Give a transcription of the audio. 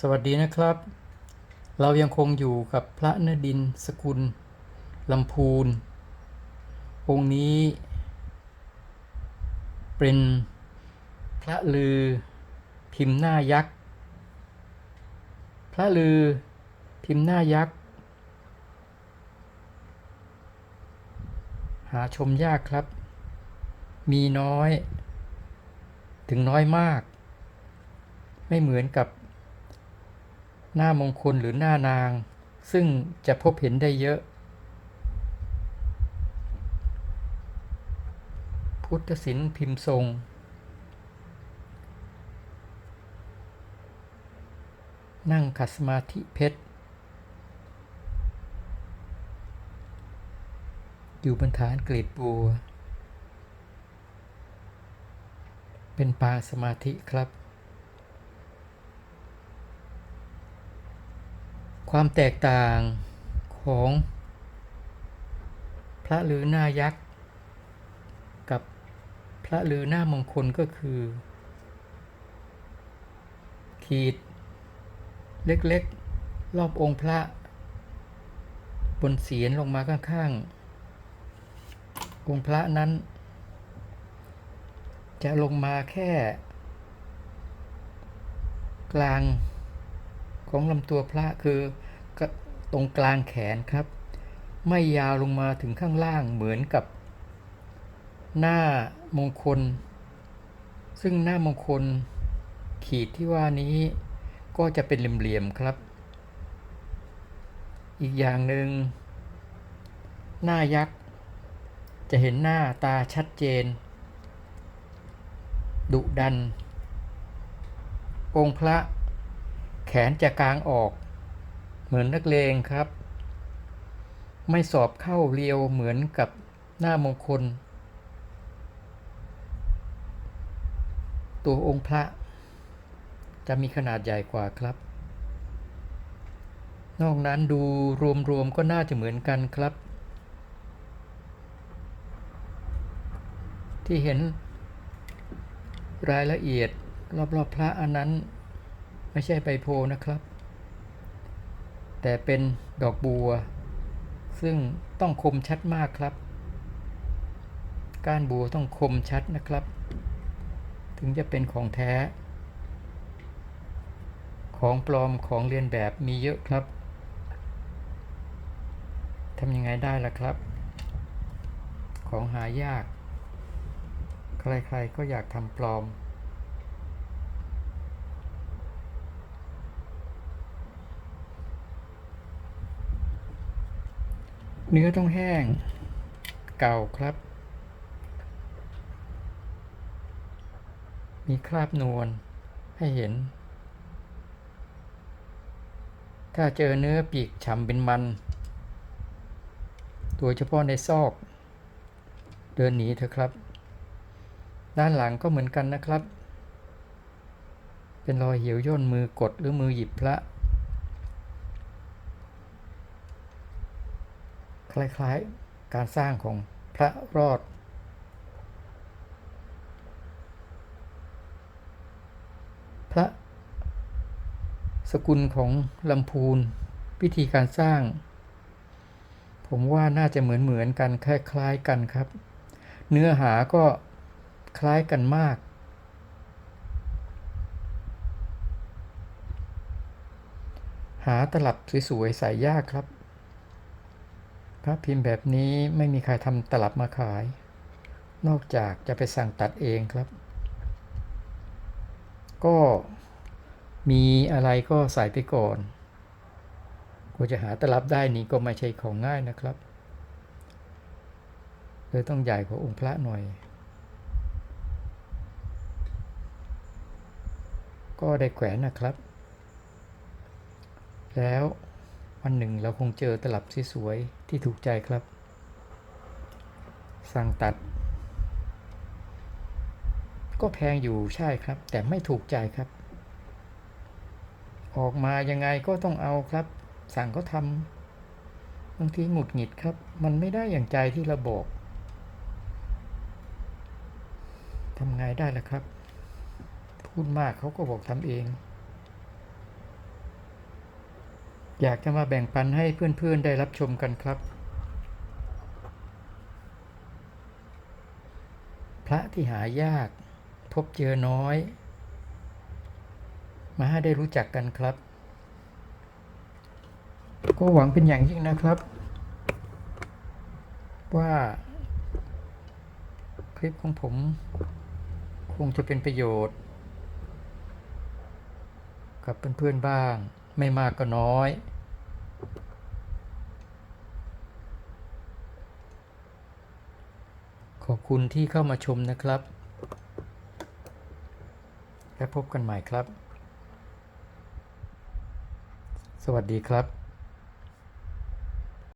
สวัสดีนะครับ เรายังคงอยู่กับพระนดินสกุลลำพูน องค์นี้ เป็นพระลือพิมพ์หน้ายักษ์ พระลือพิมพ์หน้ายักษ์ หาชมยากครับ มีน้อย ถึงน้อยมาก ไม่เหมือนกับ หน้ามงคลหรือหน้านาง ซึ่งจะพบเห็นได้เยอะ พุทธศิลป์พิมพ์ทรงนั่งขัดสมาธิเพชร อยู่บนฐานกลีบบัว เป็นปางสมาธิครับ ความแตกต่างของพระลือหน้ายักษ์ กับพระลือหน้ามงคลก็คือ ขีด เล็กๆ รอบองค์พระ บนเสียนลงมาข้างๆ องค์พระนั้น จะลงมาแค่ กลางของลำตัวพระคือ ตรงกลางแขนครับ ไม่ยาวลงมาถึงข้างล่างเหมือนกับ หน้ามงคล ซึ่งหน้ามงคล ขีดที่ว่านี้ก็จะเป็นเหลี่ยมๆครับ อีกอย่างหนึ่งหน้ายักษ์จะเห็นหน้าตาชัดเจน ดุดัน องค์พระแขนจะกลางออก เหมือนนักเลงครับ ไม่สอบเข้าเรียวเหมือนกับหน้ามงคล ตัวองค์พระ จะมีขนาดใหญ่กว่าครับ นอกนั้นดูรวมๆก็น่าจะเหมือนกันครับ ที่เห็นรายละเอียดรอบๆพระอันนั้น ไม่ใช่ใบโพนะครับ แต่เป็นดอกบัว ซึ่งต้องคมชัดมากครับ ก้านบัวต้องคมชัดนะครับ ถึงจะเป็นของแท้ ของปลอมของเรียนแบบมีเยอะครับทำยังไงได้ล่ะครับ ของหายาก ใครๆก็อยากทำปลอม เนื้อต้องแห้ง เก่าครับ มีคราบนวลให้เห็น ถ้าเจอเนื้อปีกฉ่ำเป็นมันโดยเฉพาะในซอก เดินหนีเถอะครับ ด้านหลังก็เหมือนกันนะครับ เป็นรอยเหี่ยวย่นมือกดหรือมือหยิบพระ คล้ายๆการสร้างของพระรอด พระสกุลของลำพูนวิธีการสร้าง ผมว่าน่าจะเหมือนเหมือนๆกันคล้ายๆกันครับ เนื้อหาก็คล้ายกันมาก หาตลับสวยๆใส่ยากครับ พระพิมพ์แบบนี้ไม่มีใครทำตลับมาขาย นอกจากจะไปสั่งตัดเองครับ ก็มีอะไรก็ใส่ไปก่อนกว่าจะหาตลับได้นี้ก็ไม่ใช่ของง่ายนะครับเลยต้องใหญ่กว่าองค์พระหน่อย ก็ได้แขวนนะครับ แล้ว วันหนึ่งเราคงเจอตลับสวยๆที่ถูกใจครับ สั่งตัด ก็แพงอยู่ใช่ครับ แต่ไม่ถูกใจครับ ออกมายังไงก็ต้องเอาครับ สั่งก็ทำบางทีหงุดหงิดครับ มันไม่ได้อย่างใจที่เราบอกทำไงได้ล่ะครับ พูดมากเขาก็บอกทำเอง อยากจะมาแบ่งปันให้เพื่อนๆได้รับชมกันครับ พระที่หายาก พบเจอน้อย มาให้ได้รู้จักกันครับ ก็หวังเป็นอย่างยิ่งนะครับ ว่า คลิปของผม คงจะเป็นประโยชน์ กับเพื่อนๆบ้าง ไม่มากก็น้อย ขอบคุณที่เข้ามาชมนะครับ และพบกันใหม่ครับ สวัสดีครับ